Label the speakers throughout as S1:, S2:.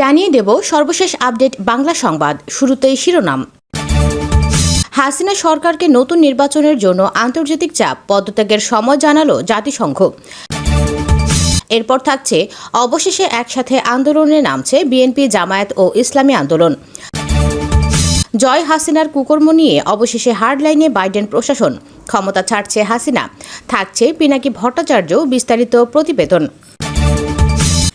S1: জানিয়ে দেব সর্বশেষ আপডেট বাংলা সংবাদ, শুরুতেই শিরোনাম। হাসিনা সরকারকে নতুন নির্বাচনের জন্য আন্তর্জাতিক চাপ, পদত্যাগের সময় জানালো জাতিসংঘ। এরপর থাকছে, অবশেষে একসাথে আন্দোলনে নামছে বিএনপি জামায়াত ও ইসলামী আন্দোলন। জয় হাসিনার কুকর্ম নিয়ে অবশেষে হার্ডলাইনে বাইডেন প্রশাসন। ক্ষমতা ছাড়ছে হাসিনা, থাকছে পিনাকি ভট্টাচার্য বিস্তারিত প্রতিবেদন।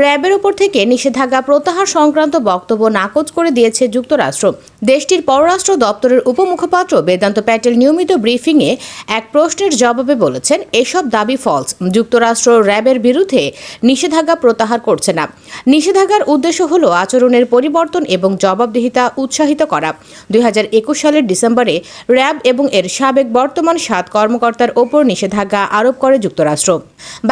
S1: র্যাবের উপর থেকে নিষেধাজ্ঞা প্রত্যাহার সংক্রান্ত বক্তব্য নাকচ করে দিয়েছে যুক্তরাষ্ট্র। দেশটির পররাষ্ট্র দপ্তরের উপমুখপাত্র বেদান্ত প্যাটেল নিয়মিত ব্রিফিংয়ে এক প্রশ্নের জবাবে বলেছেন, এসব দাবি ফলস যুক্তরাষ্ট্র র্যাবের বিরুদ্ধে নিষেধাজ্ঞা প্রত্যাহার করছে না। নিষেধাজ্ঞার উদ্দেশ্য হল আচরণের পরিবর্তন এবং জবাবদিহিতা উৎসাহিত করা। দুই হাজার একুশ সালের ডিসেম্বরে র্যাব এবং এর সাবেক বর্তমান সাত কর্মকর্তার ওপর নিষেধাজ্ঞা আরোপ করে যুক্তরাষ্ট্র।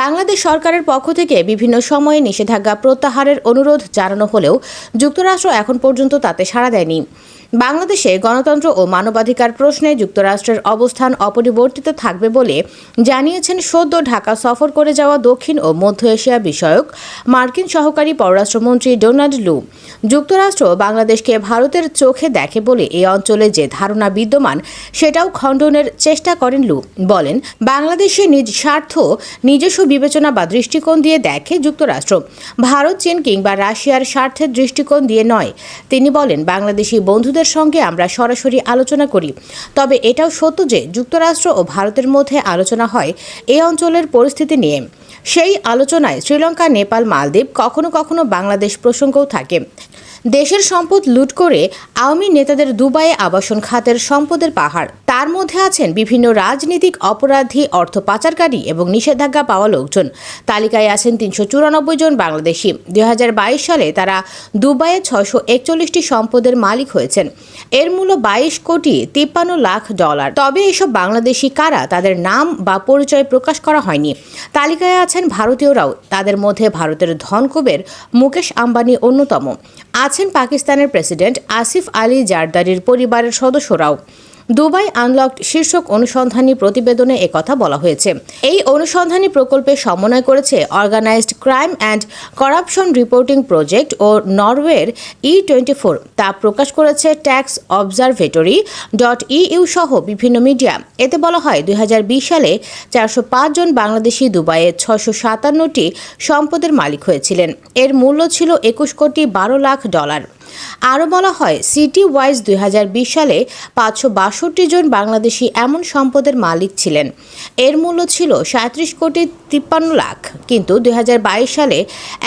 S1: বাংলাদেশ সরকারের পক্ষ থেকে বিভিন্ন সময়ে নিষেধাজ্ঞা প্রত্যাহারের অনুরোধ জানানো হলেও যুক্তরাষ্ট্র এখন পর্যন্ত তাতে সাড়া দেয়নি। বাংলাদেশে গণতন্ত্র ও মানবাধিকার প্রশ্নে যুক্তরাষ্ট্রের অবস্থান অপরিবর্তিত থাকবে বলে জানিয়েছেন সদ্য ঢাকা সফর করে যাওয়া দক্ষিণ ও মধ্য এশিয়া বিষয়ক মার্কিন সহকারী পররাষ্ট্রমন্ত্রী ডোনাল্ড লু। যুক্তরাষ্ট্র বাংলাদেশকে ভারতের চোখে দেখে বলে এই অঞ্চলে যে ধারণা বিদ্যমান, সেটাও খণ্ডনের চেষ্টা করেন লু। বলেন, বাংলাদেশে নিজ স্বার্থ, নিজস্ব বিবেচনা বা দৃষ্টিকোণ দিয়ে দেখে যুক্তরাষ্ট্র। ভারত, চীন কিংবা রাশিয়ার স্বার্থের দৃষ্টিকোণ দিয়ে নয়। তিনি বলেন, বাংলাদেশি বন্ধুদের সঙ্গে আমরা সরাসরি আলোচনা করি। তবে এটাও সত্য যে যুক্তরাষ্ট্র ও ভারতের মধ্যে আলোচনা হয় এ অঞ্চলের পরিস্থিতি নিয়ে। সেই আলোচনায় শ্রীলঙ্কা, নেপাল, মালদ্বীপ কখনো কখনো বাংলাদেশ প্রসঙ্গও থাকে। দেশের সম্পদ লুট করে আওয়ামী নেতাদের দুবাইয়ে আবাসন খাতের সম্পদের পাহাড়। তার মধ্যে আছেন বিভিন্ন রাজনৈতিক অপরাধী, অর্থ পাচারকারী এবং নিষেধাজ্ঞা পাওয়া লোকজন। তালিকায় আছেন তিনশো চুরানব্বই জন বাংলাদেশি। দু হাজার বাইশ সালে তারা দুবাইয়ে ছয়শো একচল্লিশটি সম্পদের মালিক হয়েছেন। এর মূল্য বাইশ কোটি তিপ্পান্ন লাখ ডলার। তবে এসব বাংলাদেশি কারা, তাদের নাম বা পরিচয় প্রকাশ করা হয়নি। তালিকায় আছেন ভারতীয়রাও। তাদের মধ্যে ভারতের ধনকুবের মুকেশ আম্বানি অন্যতম। আছেন পাকিস্তানের প্রেসিডেন্ট আসিফ আলী জারদারির পরিবারের সদস্যরাও। দুবাই আনলকড শীর্ষক অনুসন্ধানী প্রতিবেদনে একথা বলা হয়েছে। এই অনুসন্ধানী প্রকল্পে সমন্বয় করেছে organized crime and corruption reporting project ও নরওয়ের ই টোয়েন্টি ফোর তা প্রকাশ করেছে ট্যাক্স অবজারভেটরি ডট ইউ সহ বিভিন্ন মিডিয়া। এতে বলা হয়, দুই হাজার বিশ সালে চারশো পাঁচ জন বাংলাদেশি দুবাইয়ে ছশো সাতান্নটি সম্পদের মালিক হয়েছিলেন। এর মূল্য ছিল একুশ কোটি বারো লাখ ডলার। আরও বলা হয়, সিটি ওয়াইজ দু হাজার বিশ সালে পাঁচশো বাষট্টি জন বাংলাদেশি এমন সম্পদের মালিক ছিলেন। এর মূল্য ছিল সাঁত্রিশ কোটি তিপ্পান্ন লাখ। কিন্তু দুই হাজার বাইশ সালে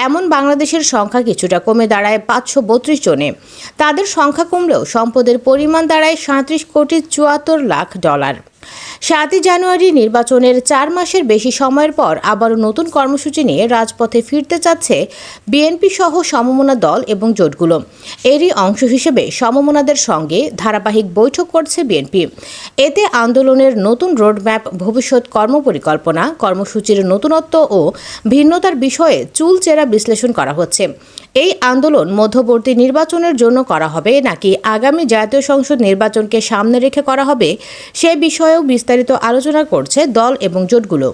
S1: এমন বাংলাদেশের সংখ্যা কিছুটা কমে দাঁড়ায় পাঁচশো বত্রিশ জনে। তাদের সংখ্যা কমলেও সম্পদের পরিমাণ দাঁড়ায় সাঁত্রিশ কোটি চুয়াত্তর লাখ ডলার। সাতই জানুয়ারি নির্বাচনের চার মাসের বেশি সময়ের পর আবারও নতুন কর্মসূচি নিয়ে রাজপথে ফিরতে চাচ্ছে বিএনপি সহ সমমনা দল এবং জোটগুলো। এরই অংশ হিসেবে সমমনাদের সঙ্গে ধারাবাহিক বৈঠক করছে বিএনপি। এতে আন্দোলনের নতুন রোডম্যাপ, ভবিষ্যৎ কর্মপরিকল্পনা, কর্মসূচির নতুনত্ব ও ভিন্নতার বিষয়ে চুলচেরা বিশ্লেষণ করা হচ্ছে। এই আন্দোলন মধ্যবর্তী নির্বাচনের জন্য করা হবে নাকি আগামী জাতীয় সংসদ নির্বাচনকে সামনে রেখে করা হবে সে বিষয়েও বিস্তারিত আলোচনা করছে দল এবং জোটগুলো।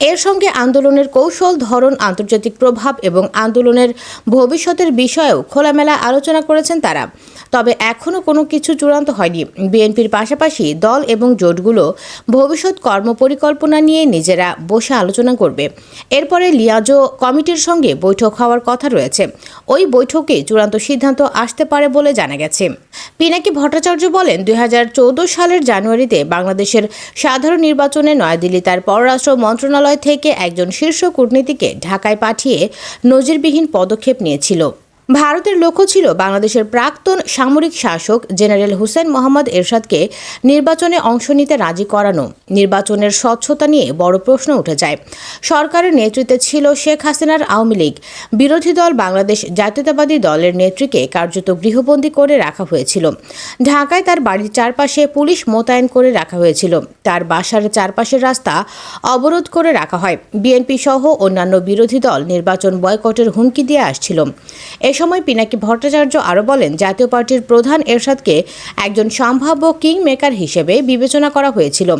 S1: এর সঙ্গে আন্দোলনের কৌশল, ধরন, আন্তর্জাতিক প্রভাব এবং আন্দোলনের ভবিষ্যতের বিষয়েও খোলামেলা আলোচনা করেছেন তারা। তবে এখনও কোনো কিছু চূড়ান্ত হয়নি। বিএনপির পাশাপাশি দল এবং জোটগুলো ভবিষ্যৎ কর্মপরিকল্পনা নিয়ে নিজেরা বসে আলোচনা করবে। এরপরে লিয়াজো কমিটির সঙ্গে বৈঠক হওয়ার কথা রয়েছে। ওই বৈঠকে চূড়ান্ত সিদ্ধান্ত আসতে পারে বলে জানা গেছে। পিনাকি ভট্টাচার্য বলেন, দুই হাজার চৌদ্দ সালের জানুয়ারিতে বাংলাদেশের সাধারণ নির্বাচনে নয়াদিল্লি তার পররাষ্ট্র মন্ত্রণালয় থেকে একজন শীর্ষ কূটনীতিকে ঢাকায় পাঠিয়ে নজিরবিহীন পদক্ষেপ নিয়েছিল। ভারতের লক্ষ্য ছিল বাংলাদেশের প্রাক্তন সামরিক শাসক জেনারেল হুসেন মোহাম্মদ এরশাদকে নির্বাচনে অংশ নিতে রাজি করানো। নির্বাচনের স্বচ্ছতা নিয়ে বড় প্রশ্ন উঠে যায়। সরকারের নেতৃত্বে ছিল শেখ হাসিনার আওয়ামী লীগ। বিরোধী দল বাংলাদেশ জাতীয়তাবাদী দলের নেত্রীকে কার্যত গৃহবন্দী করে রাখা হয়েছিল। ঢাকায় তার বাড়ির চারপাশে পুলিশ মোতায়েন করে রাখা হয়েছিল। তার বাসার চারপাশের রাস্তা অবরোধ করে রাখা হয়। বিএনপি সহ অন্যান্য বিরোধী দল নির্বাচন বয়কটের হুমকি দিয়ে আসছিল। সময় পিনাকি ভট্টাচার্য আরও বলেন, জাতীয় পার্টির প্রধান এরশাদকে একজন সম্ভাব্য কিং মেকার হিসেবে বিবেচনা করা হয়েছিল।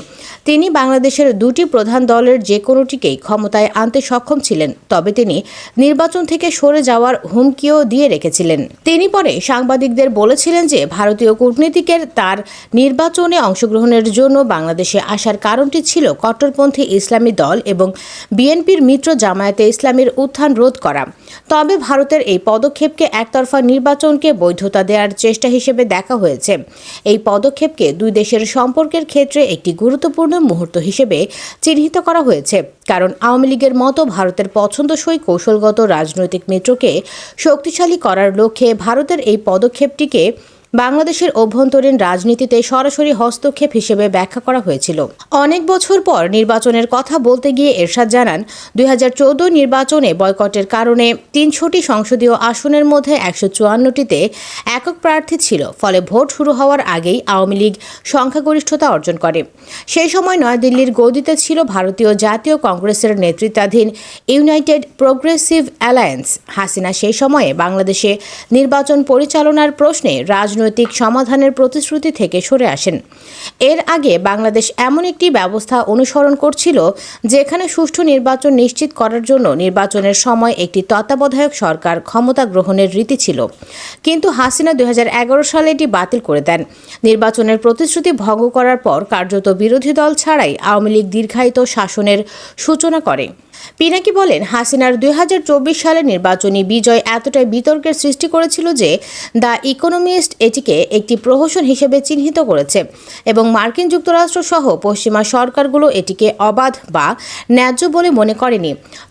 S1: তিনি বাংলাদেশের দুটি প্রধান দলের যে কোনোটিকেই ক্ষমতায় আনতে সক্ষম ছিলেন, তবে তিনি নির্বাচন থেকে সরে যাওয়ার হুমকিও দিয়ে রেখেছিলেন। তিনি পরে সাংবাদিকদের বলেছিলেন যে, ভারতীয় কূটনীতিকের তার নির্বাচনে অংশগ্রহণের জন্য বাংলাদেশে আসার কারণটি ছিল কট্টরপন্থী ইসলামী দল এবং বিএনপির মিত্র জামায়াতে ইসলামীর উত্থান রোধ করা। তবে ভারতের এই পদক্ষেপকে একতরফা নির্বাচনকে বৈধতা দেওয়ার চেষ্টা হিসেবে দেখা হয়েছে। এই পদক্ষেপকে দুই দেশের সম্পর্কের ক্ষেত্রে একটি গুরুত্বপূর্ণ মুহূর্ত হিসেবে চিহ্নিত করা হয়েছে। কারণ আওয়ামী লীগের মতো ভারতের পছন্দসই কৌশলগত রাজনৈতিক মিত্রকে শক্তিশালী করার লক্ষ্যে ভারতের এই পদক্ষেপটিকে বাংলাদেশের অভ্যন্তরীণ রাজনীতিতে সরাসরি হস্তক্ষেপ হিসেবে ব্যাখ্যা করা হয়েছিল। অনেক বছর পর নির্বাচনের কথা বলতে গিয়ে এরশাদ জানান, দুই হাজার চৌদ্দ নির্বাচনে বয়কটের কারণে তিনশোটি সংসদীয় আসনের মধ্যে একশো চুয়ান্নটিতে একক প্রার্থী ছিল, ফলে ভোট শুরু হওয়ার আগেই আওয়ামী লীগ সংখ্যাগরিষ্ঠতা অর্জন করে। সেই সময় নয়াদিল্লির গদিতে ছিল ভারতীয় জাতীয় কংগ্রেসের নেতৃত্বাধীন ইউনাইটেড প্রোগ্রেসিভ অ্যালায়েন্স। হাসিনা সেই সময়ে বাংলাদেশে নির্বাচন পরিচালনার প্রশ্নে রাজনৈতিক সমাধানের প্রতিশ্রুতি থেকে সরে আসেন। এর আগে বাংলাদেশ এমন একটি ব্যবস্থা অনুসরণ করছিল, যেখানে সুষ্ঠু নির্বাচন নিশ্চিত করার জন্য নির্বাচনের সময় একটি তত্ত্বাবধায়ক সরকার ক্ষমতা গ্রহণের রীতি ছিল। কিন্তু হাসিনা দু হাজার এগারো সালে এটি বাতিল করে দেন। নির্বাচনের প্রতিশ্রুতি ভঙ্গ করার পর কার্যত বিরোধী দল ছাড়াই আওয়ামী লীগ দীর্ঘায়িত শাসনের সূচনা করে। পিনাকি বলেন, হাসিনার দুই হাজার চব্বিশ সালের নির্বাচনী বিজয় এতটাই বিতর্কের সৃষ্টি করেছিল যে দ্য ইকোনমিস্ট এটিকে একটি প্রহসন হিসেবে চিহ্নিত করেছে এবং মার্কিন যুক্তরাষ্ট্র সহ পশ্চিমা সরকারগুলো এটিকে অবাধ বা ন্যায্য বলে মনে করেনি।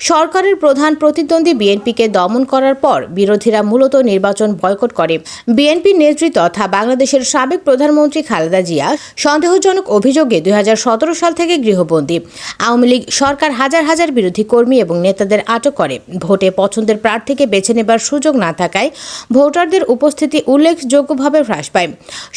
S1: সরকারের প্রধান প্রতিদ্বন্দ্বী বিএনপিকে দমন করার পর বিরোধীরা মূলত নির্বাচন বয়কট করে। বিএনপি নেত্রী তথা বাংলাদেশের সাবেক প্রধানমন্ত্রী খালেদা জিয়া সন্দেহজনক অভিযোগে দুই হাজার সতেরো সাল থেকে গৃহবন্দী। আওয়ামী লীগ সরকার হাজার হাজার বিরোধী কর্মী এবং নেতাদের আটক করে। ভোটে পছন্দের প্রার্থীকে বেছে নেবার সুযোগ না থাকায় ভোটারদের উপস্থিতি উল্লেখযোগ্যভাবে হ্রাস পায়।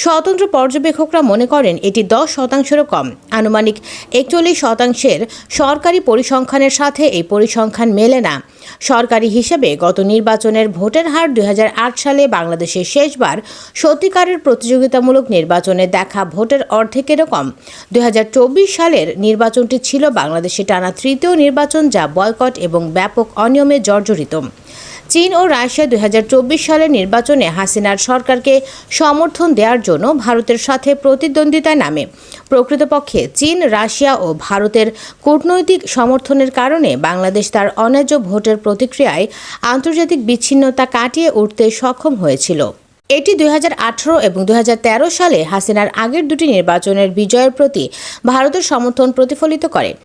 S1: স্বতন্ত্র পর্যবেক্ষকরা মনে করেন এটি দশ শতাংশেরও কম। আনুমানিক একচল্লিশ শতাংশের সরকারি পরিসংখ্যানের সাথে এই পরিসংখ্যান মেলে না। সরকারি হিসেবে গত নির্বাচনের ভোটের হার দুই হাজার আট সালে বাংলাদেশে শেষবার সত্যিকারের প্রতিযোগিতামূলক নির্বাচনে দেখা ভোটের অর্ধেকেরও কম দুই সালের নির্বাচনটি ছিল বাংলাদেশে টানা তৃতীয় নির্বাচন যা বয়কট এবং ব্যাপক অনিয়মে জর্জরিত। চীন ও রাশিয়া দুই হাজার চব্বিশ সালের নির্বাচনে হাসিনার সরকারকে সমর্থন দেওয়ার জন্য ভারতের সাথে প্রতিদ্বন্দ্বিতায় নামে। প্রকৃতপক্ষে চীন, রাশিয়া ও ভারতের কূটনৈতিক সমর্থনের কারণে বাংলাদেশ তার অন্যায্য ভোটের প্রতিক্রিয়ায় আন্তর্জাতিক বিচ্ছিন্নতা কাটিয়ে উঠতে সক্ষম হয়েছিল। এটি দুই হাজার আঠারো এবং দুই হাজার তেরো সালে হাসিনার আগের দুটি নির্বাচনের বিজয়ের প্রতি ভারতের সমর্থন প্রতিফলিত করে।